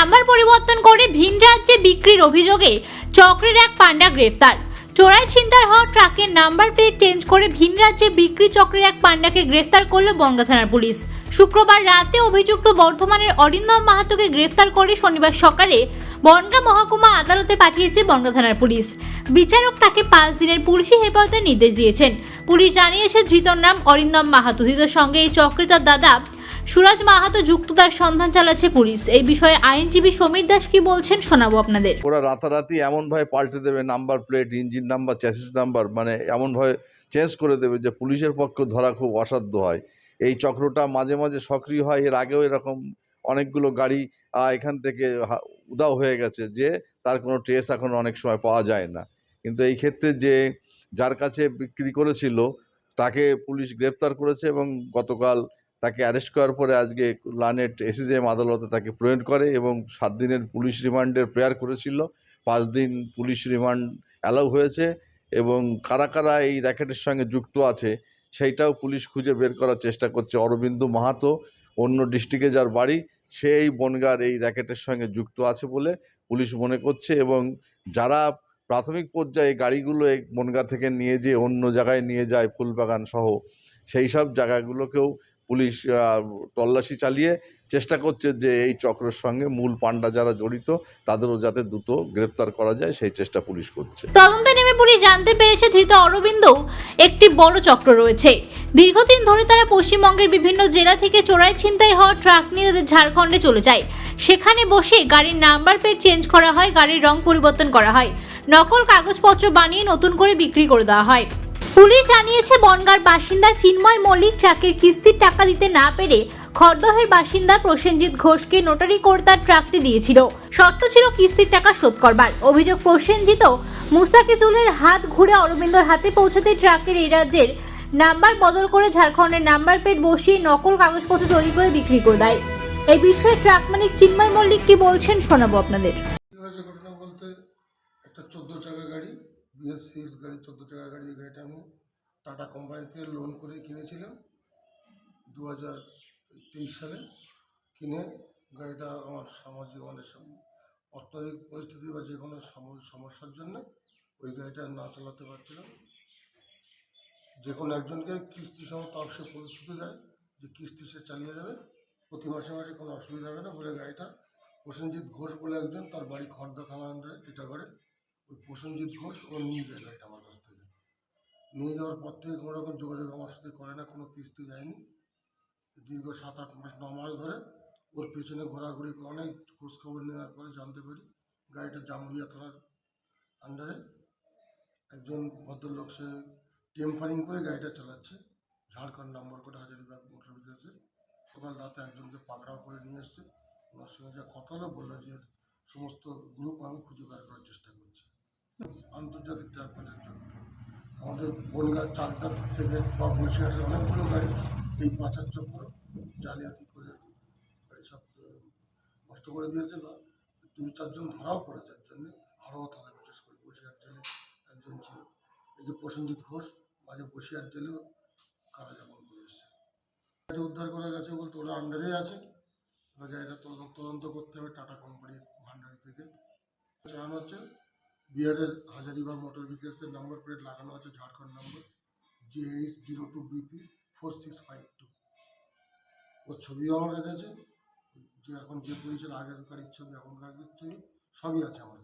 Number পরিবর্তন করে ভিন রাজ্যে বিক্রির অভিযোগে চক্রের এক পান্ডা গ্রেফতার। চোরাই ছিনতাই হওয়া ট্রাকের নাম্বার প্লেট চেঞ্জ করে ভিন রাজ্যে বিক্রি চক্রের এক পান্ডাকে গ্রেফতার করল বনগা থানার পুলিশ। শুক্রবার রাতে অভিযুক্ত বর্ধমানের অরিন্দম মাহাতোকে গ্রেফতার করে শনিবার সকালে বনগা মহকুমা আদালতে পাঠিয়েছে বনগা থানার পুলিশ। বিচারক তাকে পাঁচ দিনের পুলিশি হেফাজতের নির্দেশ দিয়েছেন। পুলিশ জানিয়েছে ধৃতর নাম অরিন্দম মাহাতো। ধৃতর সঙ্গে এই চক্রে তার দাদা সুরাজ মাহাতো যুক্ত তার সন্ধান চালাচ্ছে পুলিশ। এই বিষয়ে আইনজীবী সমীর দাস কি বলছেন শোনাবো আপনাদের। ওরা রাতারাতি এমনভাবে পাল্টে দেবে, number plate, engine number chassis number মানে এমনভাবে চেঞ্জ করে দেবে যে পুলিশের পক্ষে ধরা খুব অসাধ্য হয়। এই চক্রটা মাঝে মাঝে সক্রিয় হয়, এর আগেও এরকম অনেকগুলো গাড়ি এখান থেকে উধাও হয়ে গেছে যে তার কোনো ট্রেস এখন অনেক সময় পাওয়া যায় না। কিন্তু এই ক্ষেত্রে যে যার কাছে বিক্রি করেছিল, তাকে পুলিশ গ্রেপ্তার করেছে এবং গতকাল তাকে অ্যারেস্ট করার পরে আজকে লানেট এসিজেএম আদালতে তাকে প্রেরণ করে এবং সাত দিনের পুলিশ রিমান্ডের প্রেয়ার করেছিল। পাঁচ দিন পুলিশ রিমান্ড অ্যালাউ হয়েছে এবং কারা কারা এই র্যাকেটের সঙ্গে যুক্ত আছে সেইটাও পুলিশ খুঁজে বের করার চেষ্টা করছে অরবিন্দু মাহাতো, অন্য ডিস্ট্রিক্টে যার বাড়ি, সেই বনগার এই র্যাকেটের সঙ্গে যুক্ত আছে বলে পুলিশ মনে করছে এবং যারা প্রাথমিক পর্যায়ে গাড়িগুলো এই বনগা থেকে নিয়ে যেয়ে অন্য জায়গায় নিয়ে যায় ফুলবাগান সহ, সেই সব জায়গাগুলোকেও পুলিশ তল্লাশি চালিয়ে চেষ্টা করছে যে এই চক্রের সঙ্গে মূল পান্ডা যারা জড়িত, তাদেরও যাতে দ্রুত গ্রেপ্তার করা যায়, সেই চেষ্টা পুলিশ করছে। তদন্তে নেমে পুলিশ জানতে পেরেছে ধৃত অরবিন্দ একটি বড় চক্র রয়েছে। দীর্ঘদিন ধরে তারা পশ্চিমবঙ্গের বিভিন্ন জেলা থেকে চোরাই ছিনতাই হওয়া ট্রাক নিয়ে তাদের ঝাড়খণ্ডে চলে যায়। সেখানে বসে গাড়ির নাম্বার প্লেট চেঞ্জ করা হয়, গাড়ির রং পরিবর্তন করা হয়। নকল কাগজপত্র বানিয়ে নতুন করে বিক্রি করে দেওয়া হয়। পুলিশ জানিয়েছে, বনগার বাসিন্দা চিন্ময় মল্লিক ট্রাকের কিস্তির টাকা দিতে না পেরে খড়দহের বাসিন্দা প্রসেনজিৎ ঘোষকে নোটারি করে তার ট্রাকটি দিয়েছিল। শর্ত ছিল কিস্তির টাকা শোধ করবার। অভিযোগ প্রসেনজিৎও মুস্তাকিজুলের হাত ঘুরে অরবিন্দর হাতে পৌঁছাতে ট্রাকের এই রাজ্যের নাম্বার বদল করে ঝাড়খণ্ডের নাম্বার প্লেট বসিয়ে নকল কাগজপত্র তৈরি করে বিক্রি করে দেয়। এই বিষয়ে ট্রাক মালিক চিন্ময় মল্লিক কি বলছেন শোনাবো আপনাদের। একটা চোদ্দ চাকা গাড়ি বিএস সিক্স গাড়ি, চোদ্দ টাকা গাড়ি, এই গাড়িটা আমি টাটা কোম্পানি থেকে লোন করে কিনেছিলাম। দু হাজার তেইশ সালে কিনে গাড়িটা আমার সমাজ জীবনের সম- অর্থনৈতিক পরিস্থিতি বা যে কোনো সম- সমস্যার জন্য ওই গাড়িটা না চালাতে পারছিলাম। যে কোনো একজনকে কিস্তি সহ তার সে প্রতিশ্রুতি দেয় যে কিস্তি সে চালিয়ে যাবে। প্রতি মাসে মাসে কোনো অসুবিধা হবে না বলে গাড়িটা প্রসেনজিৎ ঘোষ বলে একজন, তার বাড়ি খড়দা থানা আন্ডারে টিটাগড়ে। ওই প্রসেনজিৎ ঘোষ ও নিয়ে যায় গাড়িটা আমার কাছ থেকে। নিয়ে যাওয়ার পর থেকে কোনো রকম যোগাযোগ আমার সাথে করে না, কোনো কিস্তি দেয়নি। দীর্ঘ সাত, আট মাস, ন মাস ধরে ওর পেছনে ঘোরাঘুরি করে অনেক খোঁজখবর নেওয়ার পরে জানতে পারি গাড়িটা জামুরিয়া থানার আন্ডারে একজন ভদ্রলোক, সে টেম্পারিং করে গাড়িটা চালাচ্ছে। ঝাড়খণ্ড নম্বর করে হাজারিবাগ মোটর বিকাশে। সকাল রাতে একজনকে পাকড়াও করে নিয়ে এসছে। ওনার সঙ্গে যা কথা হলো বলল যে সমস্ত গ্রুপ আমি খুঁজে বের করার চেষ্টা করছি। আন্তর্জাতিক চারপাশের জন্য। আমাদের বনগাঁ চাকদা থেকে বা বসিরহাটের অনেকগুলো গাড়ি। এই পাচার চক্র জালিয়াতি করে গাড়ি সব নষ্ট করে দিয়েছে বা দু চারজন ধরাও পড়েছে এর জন্যে আরও থানায় বিশেষ করে বসিরহাট জেলে একজন ছিল। এই যে প্রসেনজিৎ ঘোষ, মাঝে বসিরহাট জেলেও কারাযাপন করে এসছে। উদ্ধার করা গেছে বলতে ওরা আন্ডারেই আছে। এবার এটা তদন্ত করতে হবে টাটা কোম্পানির ভান্ডারি থেকে। চালানো হচ্ছে। বিহারের হাজারিবাগ মোটর ভেহিকেলসের নাম্বার প্লেট লাগানো আছে, Jharkhand number J H zero two BP four six five two ওর ছবিও আমার কাছে আছে, যে এখন যে পজিশন আগের গাড়ির ছবি এখনকার ছবি সবই আছে আমার